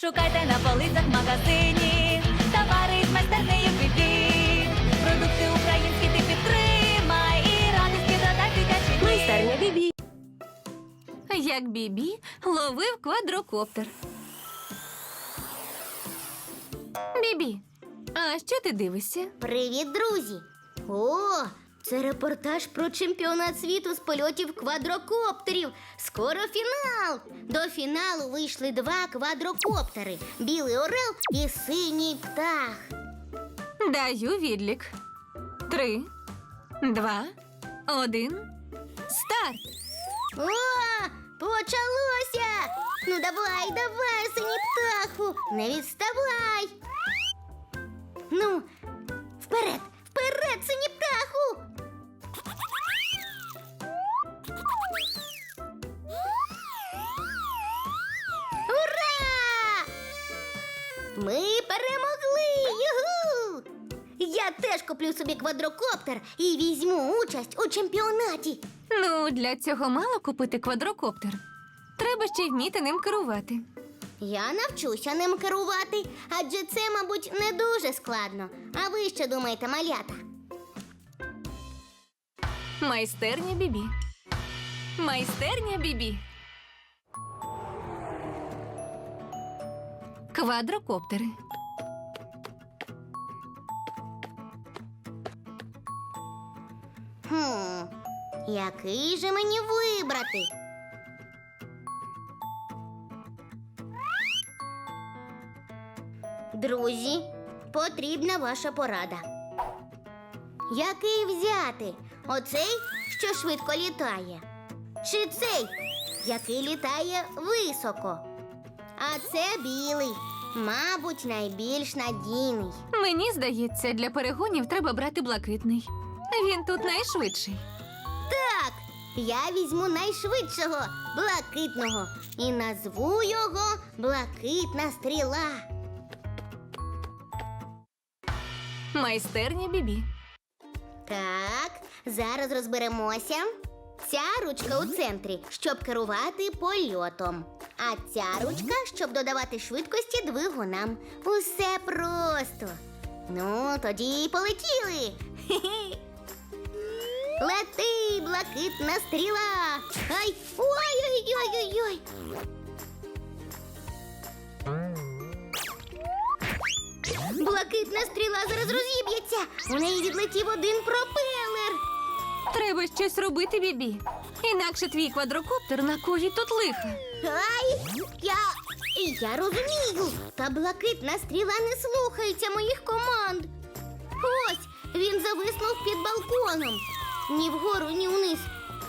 Шукайте на полицях в магазині, товари з майстернею бібі. Продукти українські ти підтримай і радості додай дитячий дім. Майстерня Бібі. Як Бібі ловив квадрокоптер. Бібі, а що ти дивишся? Привіт, друзі! О, це репортаж про чемпіонат світу з польотів квадрокоптерів. Скоро фінал. До фіналу вийшли два квадрокоптери: білий орел і синій птах. Даю відлік. Три, два, один. Старт! О, почалося! Ну давай, давай, синій птаху, не відставай. Ну, вперед, вперед, синій куплю собі квадрокоптер і візьму участь у чемпіонаті. Ну, для цього мало купити квадрокоптер. Треба ще й вміти ним керувати. Я навчуся ним керувати, адже це, мабуть, не дуже складно. А ви що думаєте, малята? Майстерня Бібі. Майстерня Бібі. Квадрокоптери. Хм, який же мені вибрати? Друзі, потрібна ваша порада. Який взяти? Оцей, що швидко літає? Чи цей, який літає високо? А це білий, мабуть, найбільш надійний. Мені здається, для перегонів треба брати блакитний. Він тут найшвидший. Так, я візьму найшвидшого блакитного і назву його Блакитна стріла. Майстерня Бібі. Так, зараз розберемося. Ця ручка у центрі, щоб керувати польотом. А ця ручка, щоб додавати швидкості двигунам. Усе просто. Ну, тоді полетіли. Хе-хе. Лети, блакитна стріла. Ай! Ой-ой-ой-ой-ой. Блакитна стріла зараз розіб'ється. У неї відлетів один пропелер. Треба щось робити, Бібі. Інакше твій квадрокоптер накоїть тут лиха. Ай, я. Я розумію. Та блакитна стріла не слухається моїх команд. Ось він зависнув під балконом. Ні вгору, ні вниз.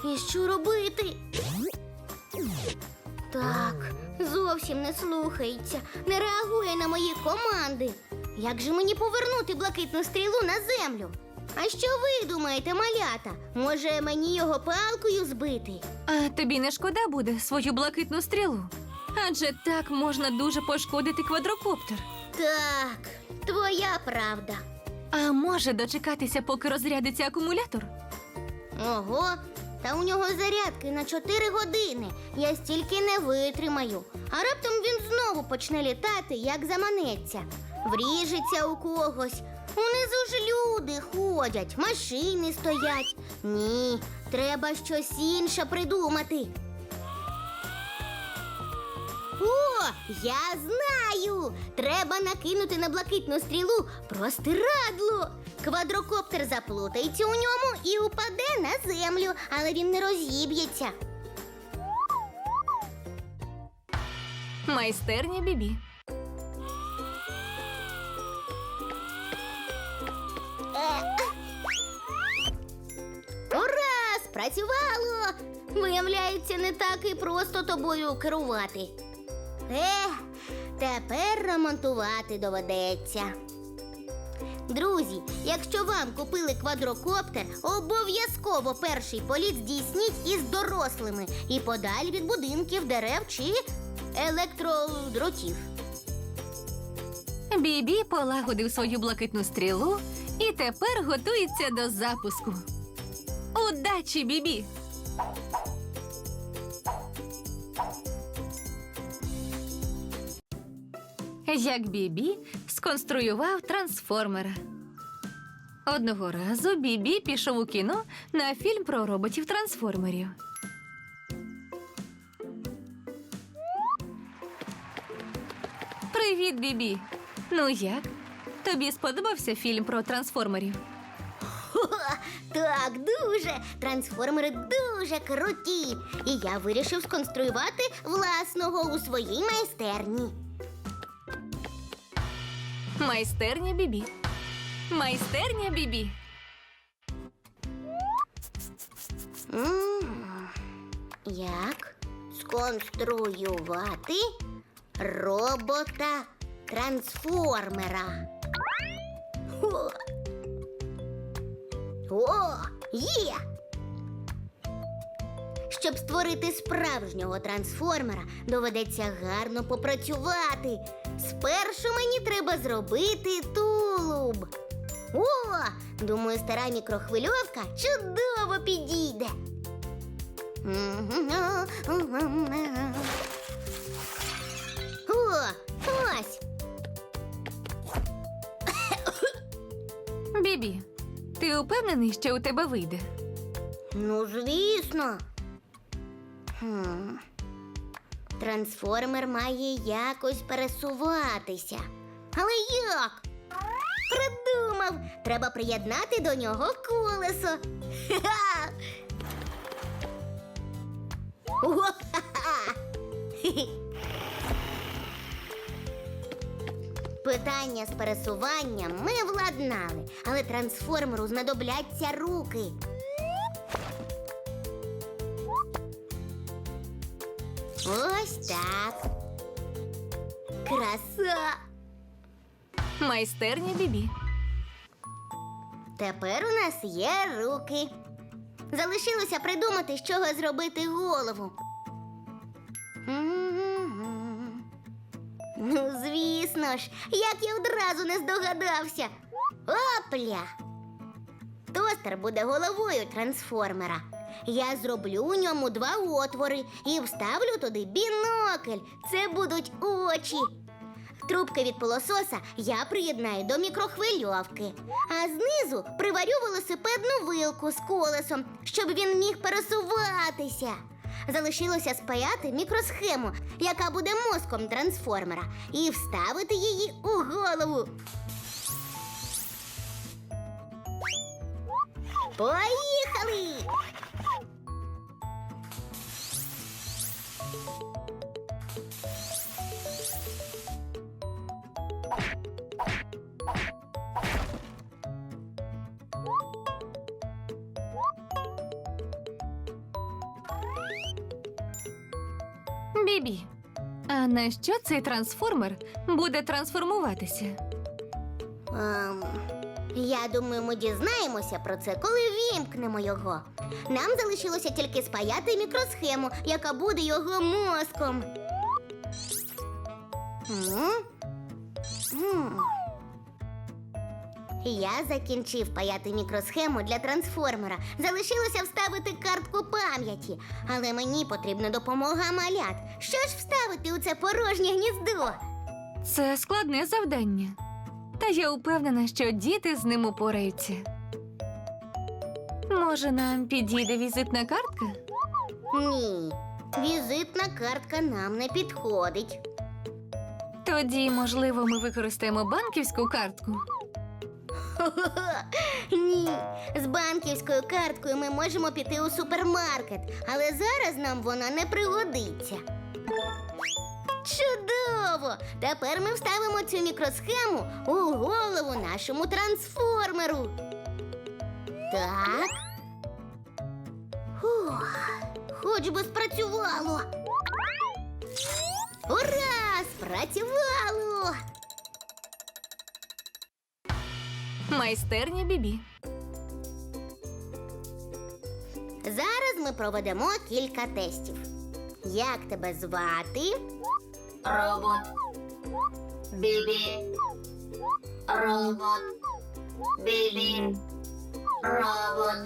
І що робити? Так, зовсім не слухається, не реагує на мої команди. Як же мені повернути блакитну стрілу на землю? А що ви думаєте, малята? Може мені його палкою збити? А тобі не шкода буде свою блакитну стрілу? Адже так можна дуже пошкодити квадрокоптер. Так, твоя правда. А може дочекатися, поки розрядиться акумулятор? Ого, та у нього зарядки на 4 години. Я стільки не витримаю. А раптом він знову почне літати, як заманеться. Вріжеться у когось. Унизу ж люди ходять, машини стоять. Ні, треба щось інше придумати. О, я знаю! Треба накинути на блакитну стрілу простирадло. Квадрокоптер заплутається у ньому і упаде на землю, але він не розіб'ється. Майстерня Бібі. Ура! Спрацювало! Виявляється, не так і просто тобою керувати. Ех, тепер ремонтувати доведеться. Друзі, якщо вам купили квадрокоптер, обов'язково перший політ здійсніть із дорослими і подаль від будинків, дерев чи електродротів. Бібі полагодив свою блакитну стрілу і тепер готується до запуску. Удачі, Бібі! як Бібі сконструював трансформера. Одного разу Бібі пішов у кіно на фільм про роботів-трансформерів. Привіт, Бібі. Ну як? Тобі сподобався фільм про трансформерів? Так, дуже. Трансформери дуже круті. І я вирішив сконструювати власного у своїй майстерні. Майстерня Бібі. Майстерня Бібі. Як сконструювати робота трансформера? О, є! Щоб створити справжнього трансформера, доведеться гарно попрацювати. Спершу мені треба зробити тулуб. О, думаю, стара мікрохвильовка чудово підійде. О, ось. Бібі, ти упевнений, що у тебе вийде? Ну, звісно. Хм. Трансформер має якось пересуватися. Але як? Придумав! Треба приєднати до нього колесо. Питання з пересуванням ми владнали, але трансформеру знадобляться руки. Ось так. Краса. Майстерня Бібі. Тепер у нас є руки. Залишилося придумати, з чого зробити голову. Ну, звісно ж, як я одразу не здогадався. Опля! Тостер буде головою трансформера. Я зроблю у ньому два отвори і вставлю туди бінокль. Це будуть очі. Трубки від пилососа я приєднаю до мікрохвильовки, а знизу приварю велосипедну вилку з колесом, щоб він міг пересуватися. Залишилося спаяти мікросхему, яка буде мозком трансформера, і вставити її у голову. Поїхали! Бібі. А на що цей трансформер буде трансформуватися? Ем, я думаю, ми дізнаємося про це, коли вімкнемо його. Нам залишилося тільки спаяти мікросхему, яка буде його мозком. Я закінчив паяти мікросхему для трансформера. Залишилося вставити картку пам'яті, але мені потрібна допомога малят. Що ж вставити у це порожнє гніздо? Це складне завдання. Та я упевнена, що діти з ним упораються. Може, нам підійде візитна картка? Ні, візитна картка нам не підходить. Тоді, можливо, ми використаємо банківську картку. Хо-хо-хо. Ні, з банківською карткою ми можемо піти у супермаркет, але зараз нам вона не пригодиться. Чудово! Тепер ми вставимо цю мікросхему у голову нашому трансформеру. Так. Фух, хоч би спрацювало. Ура! Спрацювало! Майстерня Бібі. Зараз ми проведемо кілька тестів. Як тебе звати? Робот. Бібі. Робот. Бібі. Робот.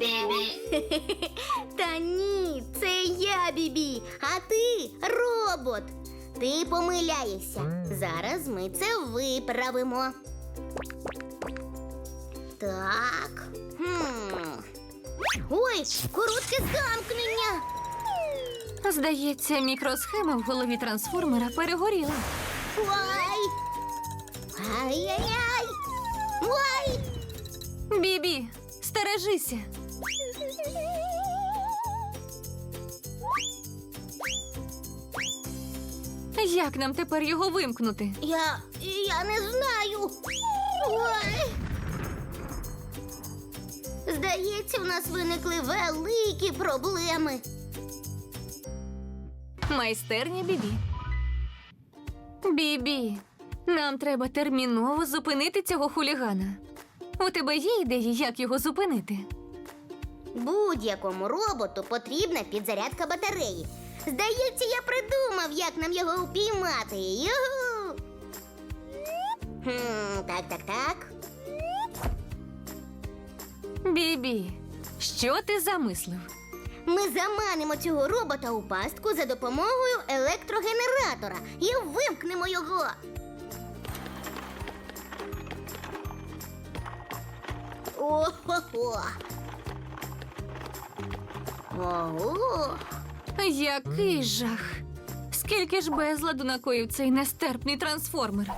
Бібі. Та ні, це я, Бібі, а ти робот. Ти помиляєшся. Зараз ми це виправимо. Так. Хм. Ой, коротке замкнення. Здається, мікросхема в голові трансформера перегоріла. Ой. Ай-яй-яй. Ой. Бібі, стережися. Як нам тепер його вимкнути? Я. я не знаю. Ой. Здається, в нас виникли великі проблеми. Майстерня Бібі. Бібі, нам треба терміново зупинити цього хулігана. У тебе є ідеї, як його зупинити? Будь-якому роботу потрібна підзарядка батареї. Здається, я придумав, як нам його упіймати. Югу! Хм, так, так, так. Бібі, що ти замислив? Ми заманимо цього робота у пастку за допомогою електрогенератора і вимкнемо його. О-хо-хо. Ого. Який жах! Скільки ж безладу накоїв цей нестерпний трансформер?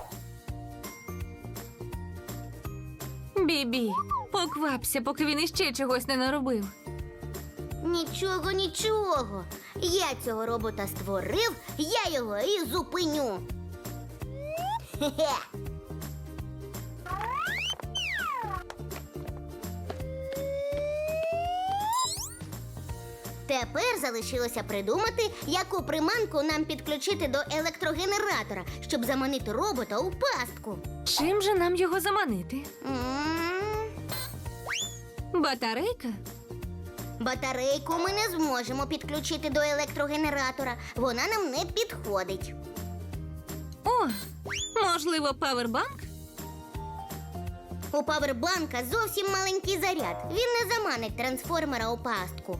Бібі, поквапся, поки він іще чогось не наробив. Нічого, нічого. Я цього робота створив, я його і зупиню. Хе-хе. Тепер залишилося придумати, яку приманку нам підключити до електрогенератора, щоб заманити робота у пастку. Чим же нам його заманити? М, Батарейка? Батарейку ми не зможемо підключити до електрогенератора. Вона нам не підходить. О, можливо, павербанк? У павербанка зовсім маленький заряд. Він не заманить трансформера у пастку.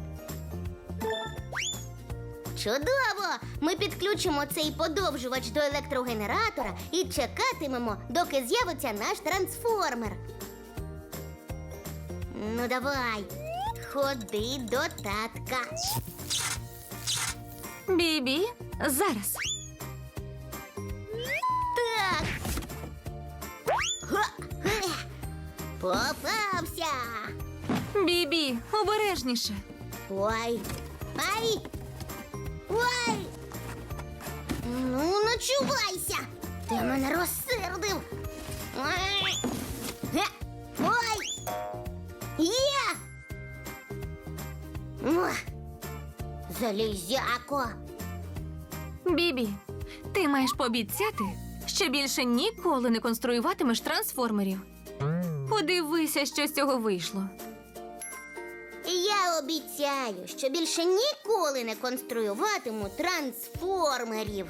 Чудово! Ми підключимо цей подовжувач до електрогенератора і чекатимемо, доки з'явиться наш трансформер. Ну, давай, ходи до татка. Бібі, зараз. Так. Га! Ге! Попався. Бібі, обережніше. Ой. Ай. Ой. Ну, ночувайся. Ти мене розсердив. Ой. Є. Залізяко. Бібі, ти маєш пообіцяти, що більше ніколи не конструюватимеш трансформерів. Подивися, що з цього вийшло. Обіцяю, що більше ніколи не конструюватиму трансформерів.